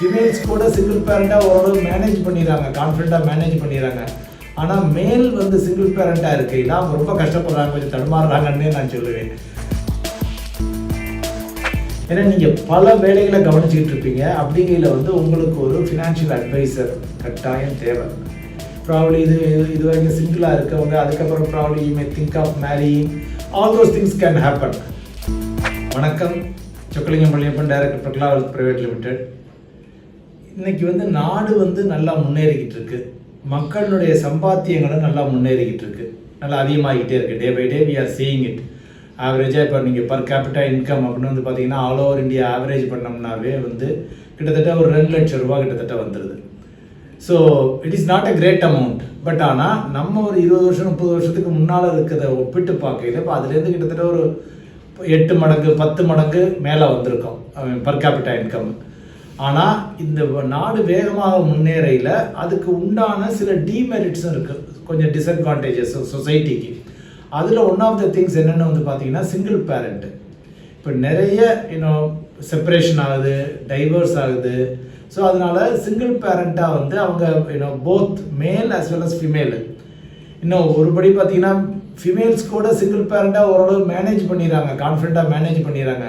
ஃபிமேல்ஸ் கூட சிங்கிள் பேரண்ட்டாக ஓரளவு மேனேஜ் பண்ணிடுறாங்க கான்ஃபிடண்ட்டாக மேனேஜ் பண்ணிடுறாங்க. ஆனால் மேல் வந்து சிங்கிள் பேரண்ட்டாக இருக்கையில் அவங்க ரொம்ப கஷ்டப்படுறாங்க கொஞ்சம் தடுமாறுறாங்கன்னே நான் சொல்லுவேன். ஏன்னா நீங்கள் பல வேலைகளை கவனிச்சிக்கிட்டு இருப்பீங்க. அப்படிங்கையில் வந்து உங்களுக்கு ஒரு ஃபினான்ஷியல் அட்வைசர் கட்டாயம் தேவை. ப்ராப்ளி இது இது வரைக்கும் சிங்கிளாக இருக்கவங்க அதுக்கப்புறம் probably you may think of marry all those things can happen வணக்கம். Chockalingam Palliappan director Prakala private limited இன்னைக்கு வந்து நாடு வந்து நல்லா முன்னேறிக்கிட்டு இருக்கு மக்களுடைய சம்பாத்தியங்களும் நல்லா முன்னேறிக்கிட்டு இருக்கு நல்லா அதிகமாகிக்கிட்டே இருக்கு. Day by day we are seeing it ஆவரேஜாக இப்போ நீங்கள் பர் கேபிட்டா இன்கம் அப்படின்னு வந்து பார்த்தீங்கன்னா ஆல் ஓவர் இந்தியா ஆவரேஜ் பண்ணோம்னாவே வந்து கிட்டத்தட்ட ஒரு ரெண்டு லட்சம் ரூபா கிட்டத்தட்ட வந்துடுது so it is not a great amount but ஆனால் நம்ம ஒரு இருபது வருஷம் முப்பது வருஷத்துக்கு முன்னால் இருக்கிறத ஒப்பிட்டு பார்க்கையில இப்போ அதுலேருந்து கிட்டத்தட்ட ஒரு எட்டு மடங்கு பத்து மடங்கு மேலே வந்திருக்கோம். பர் கேபிட்டா இன்கம் ஆனால் இந்த நாடு வேகமாக முன்னேறையில் அதுக்கு உண்டான சில டீமெரிட்ஸும் இருக்குது கொஞ்சம் டிஸ்அட்வான்டேஜஸ் சொசைட்டிக்கு அதில் ஒன் ஆஃப் த திங்ஸ் என்னென்னு வந்து பார்த்தீங்கன்னா சிங்கிள் பேரண்ட்டு இப்போ நிறைய இன்னும் செப்பரேஷன் ஆகுது டைவர்ஸ் ஆகுது. ஸோ அதனால சிங்கிள் பேரண்ட்டாக வந்து அவங்க you know both male as well as female இன்னும் ஒருபடி பார்த்தீங்கன்னா ஃபிமேல்ஸ் கூட சிங்கிள் பேரண்ட்டாக ஓரளவு மேனேஜ் பண்ணிடுறாங்க கான்ஃபிடண்ட்டாக மேனேஜ் பண்ணிடுறாங்க.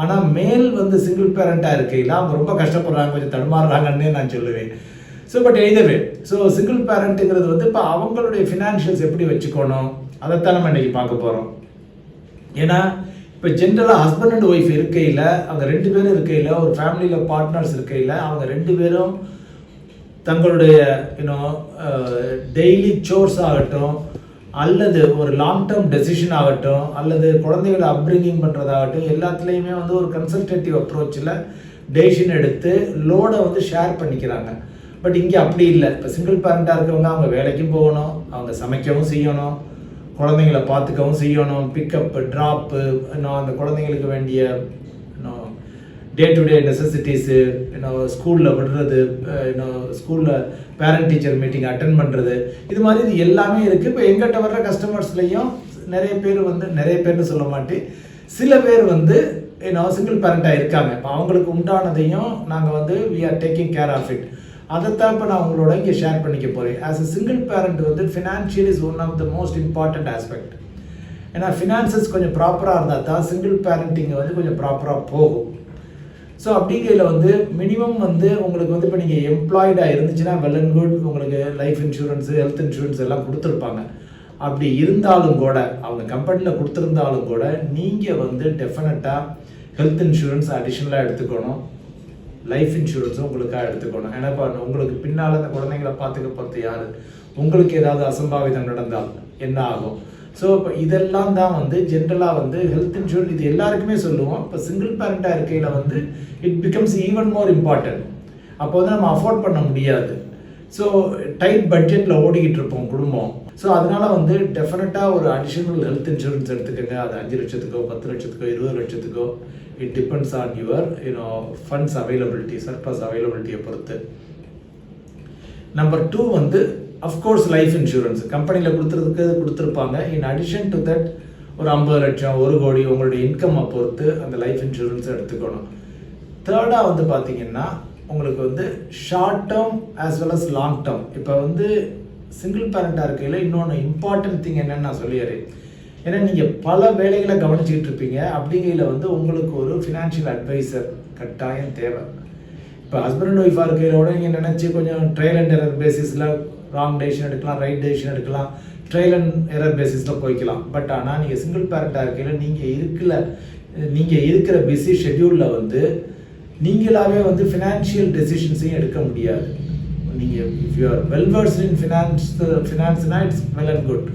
ஆனால் மேல் வந்து சிங்கிள் பேரண்ட்டாக இருக்கையில் அவங்க ரொம்ப கஷ்டப்படுறாங்க கொஞ்சம் தடுமாறுறாங்கன்னே நான் சொல்லுவேன். ஸோ பட் எய்தவே ஸோ சிங்கிள் பேரண்ட்டுங்கிறது வந்து இப்போ அவங்களுடைய ஃபினான்ஷியல்ஸ் எப்படி வச்சுக்கணும் அதைத்தான் நம்ம இன்றைக்கி பார்க்க போகிறோம் ஏன்னா இப்போ ஜென்ரலாக ஹஸ்பண்ட் அண்ட் ஒய்ஃப் இருக்கையில் அவங்க ரெண்டு பேரும் இருக்கையில் ஒரு ஃபேமிலியில் பார்ட்னர்ஸ் இருக்கையில் அவங்க ரெண்டு பேரும் தங்களுடைய யூனோ டெய்லி சோர்ஸ் ஆகட்டும் அல்லது ஒரு லாங் டேர்ம் டெசிஷன் ஆகட்டும் அல்லது குழந்தைகளை அப்ரிங்கிங் பண்ணுறதாகட்டும் எல்லாத்துலேயுமே வந்து ஒரு கன்சல்டேட்டிவ் அப்ரோச்சில் டெசிஷன் எடுத்து லோடை வந்து ஷேர் பண்ணிக்கிறாங்க. பட் இங்கே அப்படி இல்லை. இப்போ சிங்கிள் பேரண்ட்டாக இருக்கவங்க அவங்க வேலைக்கும் போகணும் அவங்க சமைக்கவும் செய்யணும் குழந்தைங்கள பார்த்துக்கவும் செய்யணும் பிக்கப்பு ட்ராப்பு இன்னும் அந்த குழந்தைங்களுக்கு வேண்டிய டே டு டே நெசசிட்டிஸு இன்னும் ஸ்கூலில் விடுறது இன்னும் ஸ்கூலில் பேரண்ட் டீச்சர் மீட்டிங் அட்டன் பண்ணுறது இது மாதிரி இது எல்லாமே இருக்குது இப்போ எங்கிட்ட வர்ற கஸ்டமர்ஸ்லேயும் நிறைய பேர் வந்து நிறைய பேர்னு சொல்ல மாட்டேன். சில பேர் வந்து ஏன்னோ சிங்கிள் பேரண்ட்டாக இருக்காங்க. இப்போ அவங்களுக்கு உண்டானதையும் நாங்கள் வந்து we are taking care of it அதைத்தான் இப்போ நான் உங்களோட இங்கே ஷேர் பண்ணிக்க போகிறேன் ஆஸ் அ சிங்கிள் பேரண்ட் வந்து financial is one of the most important aspect ஏன்னா ஃபினான்சஸ் கொஞ்சம் ப்ராப்பராக இருந்தால் தான் சிங்கிள் பேரண்டிங் வந்து கொஞ்சம் ப்ராப்பராக போகும். ஸோ அப்படிங்கையில் வந்து மினிமம் வந்து உங்களுக்கு வந்து இப்போ நீங்கள் எம்ப்ளாய்டாக இருந்துச்சுன்னா வெல் அண்ட் குட் உங்களுக்கு லைஃப் இன்சூரன்ஸு ஹெல்த் இன்சூரன்ஸ் எல்லாம் கொடுத்துருப்பாங்க. அப்படி இருந்தாலும் கூட அவங்க கம்பெனியில் கொடுத்துருந்தாலும் கூட நீங்கள் வந்து டெஃபினட்டாக ஹெல்த் இன்சூரன்ஸ் அடிஷ்னலாக எடுத்துக்கணும். லைஃப் இன்சூரன்ஸும் உங்களுக்காக எடுத்துக்கணும். ஏன்னா இப்போ உங்களுக்கு பின்னால் அந்த குழந்தைங்கள பார்த்துக்க பார்த்து யார்? உங்களுக்கு ஏதாவது அசம்பாவிதம் நடந்தால் என்ன ஆகும்? ஸோ இப்போ இதெல்லாம் தான் வந்து ஜென்ரலாக வந்து ஹெல்த் இன்சூரன்ஸ் இது எல்லாருக்குமே சொல்லுவோம். இப்போ சிங்கிள் பேரண்ட்டாக இருக்கையில் வந்து it becomes even more important அப்போ வந்து நம்ம அஃபோர்ட் பண்ண முடியாது. ஸோ டைட் பட்ஜெட்டில் ஓடிக்கிட்டு இருப்போம் குடும்பம். ஸோ அதனால் வந்து டெஃபினட்டாக ஒரு அடிஷனல் ஹெல்த் இன்சூரன்ஸ் எடுத்துக்கோங்க. அது அஞ்சு லட்சத்துக்கோ பத்து லட்சத்துக்கோ இருபது லட்சத்துக்கோ. It depends on your you know funds availability surplus அவைலபிலிட்டியை பொறுத்து. நம்பர் டூ வந்து அஃப்கோர்ஸ் லைஃப் இன்சூரன்ஸ் கம்பெனியில் கொடுத்துறதுக்கு கொடுத்துருப்பாங்க. இன் அடிஷன் டு தட் ஒரு ஐம்பது லட்சம் ஒரு கோடி உங்களுடைய இன்கம்மை பொறுத்து அந்த லைஃப் இன்சூரன்ஸை எடுத்துக்கணும். தேர்டாக வந்து பார்த்தீங்கன்னா உங்களுக்கு வந்து short term as well as long term இப்போ வந்து சிங்கிள் பேரண்ட்டாக இருக்கையில் இன்னொன்று இம்பார்ட்டன்ட் திங் என்னன்னு நான் சொல்லிடுறேன். ஏன்னா நீங்கள் பல வேலைகளை கவனிச்சிக்கிட்டு இருப்பீங்க. அப்படிங்கையில் வந்து உங்களுக்கு ஒரு ஃபினான்ஷியல் அட்வைசர் கட்டாயம் தேவை. இப்போ ஹஸ்பண்ட் அண்ட் ஒய்ஃபாக இருக்கையிலோட நீங்கள் நினச்சி கொஞ்சம் ட்ரையல் அண்ட் எரர் பேசிஸில் ராங் டெசிஷன் எடுக்கலாம் ரைட் டெசிஷன் எடுக்கலாம் ட்ரையல் அண்ட் எரர் பேசிஸில் போய்க்கலாம். பட் ஆனால் நீங்கள் சிங்கிள் பேரண்ட்டாக இருக்கையில் நீங்கள் இருக்கல நீங்கள் இருக்கிற பிஸி ஷெட்யூலில் வந்து நீங்களாகவே வந்து ஃபினான்ஷியல் டெசிஷன்ஸையும் எடுக்க முடியாது. நீங்கள் if you well versed in finance ஃபினான்ஸ்னா it's well and good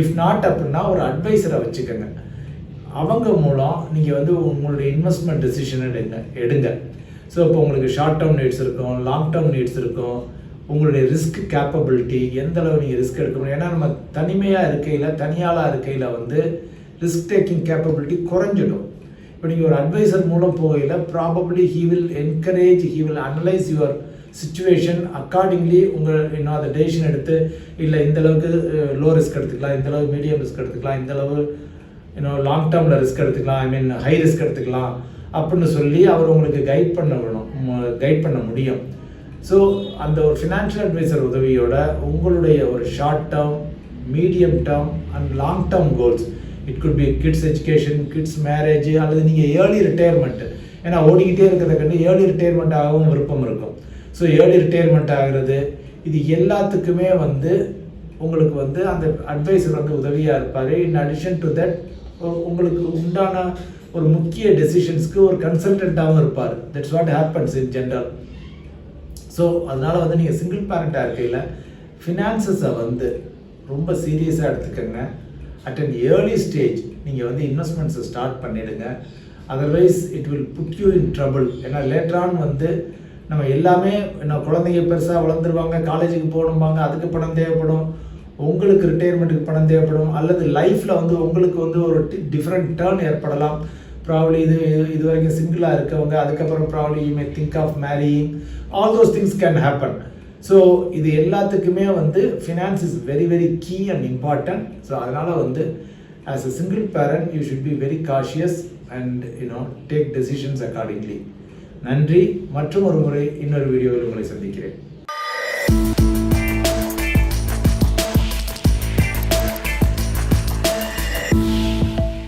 if not அப்படின்னா ஒரு அட்வைசரை வச்சுக்கோங்க. அவங்க மூலம் நீங்கள் வந்து உங்களுடைய இன்வெஸ்ட்மெண்ட் டெசிஷன் எடுங்க. எடுங்க. ஸோ இப்போ உங்களுக்கு ஷார்ட் டேர்ம் நீட்ஸ் இருக்கும் லாங் டேர்ம் நீட்ஸ் இருக்கும். உங்களுடைய ரிஸ்க் கேப்பபிலிட்டி எந்த அளவு நீங்கள் ரிஸ்க் எடுக்க முடியும்? ஏன்னா நம்ம தனிமையாக இருக்கையில் தனியாளாக இருக்கையில் வந்து ரிஸ்க் டேக்கிங் கேப்பபிலிட்டி குறைஞ்சிடும். இப்போ நீங்கள் ஒரு அட்வைசர் மூலம் போகையில் probably he will encourage he will analyse your situation accordingly உங்கள் இன்னும் அதை டெசிஷன் எடுத்து இல்லை இந்த அளவுக்கு uh, லோ ரிஸ்க் எடுத்துக்கலாம் இந்த அளவு மீடியம் ரிஸ்க் எடுத்துக்கலாம் இந்த அளவு இன்னும் லாங் டேர்மில் ரிஸ்க் எடுத்துக்கலாம் ஐ மீன் ஹை ரிஸ்க் எடுத்துக்கலாம் அப்படின்னு சொல்லி அவர் உங்களுக்கு கைட் பண்ண வேணும் கைட் பண்ண முடியும். ஸோ அந்த ஒரு ஃபினான்ஷியல் அட்வைசர் உதவியோட உங்களுடைய ஒரு short term medium term and long term goals it could be kids education kids marriage அல்லது நீங்கள் ஏர்லி ரிட்டையர்மெண்ட்டு ஏன்னா ஓடிக்கிட்டே இருக்கிறத கண்டு ஏர்லி ரிட்டையர்மெண்ட் ஆகவும் விருப்பம் இருக்கும். ஸோ ஏர்லி ரிட்டையர்மெண்ட் ஆகிறது இது எல்லாத்துக்குமே வந்து உங்களுக்கு வந்து அந்த அட்வைசர் வந்து உதவியாக இருப்பார். இன் அடிஷன் டு தட் உங்களுக்கு உண்டான ஒரு முக்கிய டெசிஷன்ஸ்க்கு ஒரு கன்சல்டண்ட்டாகவும் இருப்பார். That's what happens in general so அதனால் வந்து நீங்கள் சிங்கிள் பேரண்ட்டாக இருக்கையில் ஃபினான்சஸை வந்து ரொம்ப சீரியஸாக எடுத்துக்கோங்க. அட் அன் ஏர்லி ஸ்டேஜ் நீங்கள் வந்து இன்வெஸ்ட்மெண்ட்ஸை ஸ்டார்ட் பண்ணிடுங்க. Otherwise it will put you in trouble ஏன்னா லேட்டரான் வந்து நம்ம எல்லாமே என்ன குழந்தைங்க பெருசாக வளர்ந்துருவாங்க காலேஜுக்கு போகணும்பாங்க அதுக்கு பணம் தேவைப்படும். உங்களுக்கு ரிட்டையர்மெண்ட்டுக்கு பணம் தேவைப்படும். அல்லது லைஃப்பில் வந்து உங்களுக்கு வந்து ஒரு டிஃப்ரெண்ட் டேர்ன் ஏற்படலாம். ப்ராப்ளி இது இது வரைக்கும் சிங்கிளாக இருக்கவங்க அதுக்கப்புறம் probably you may think of marrying all those things can happen so இது எல்லாத்துக்குமே வந்து finance is very very key and important so அதனால் வந்து as a single parent you should be very cautious and you know take decisions accordingly நன்றி. மற்றும் ஒரு முறை இன்னொரு வீடியோவில் உங்களை சந்திக்கிறேன்.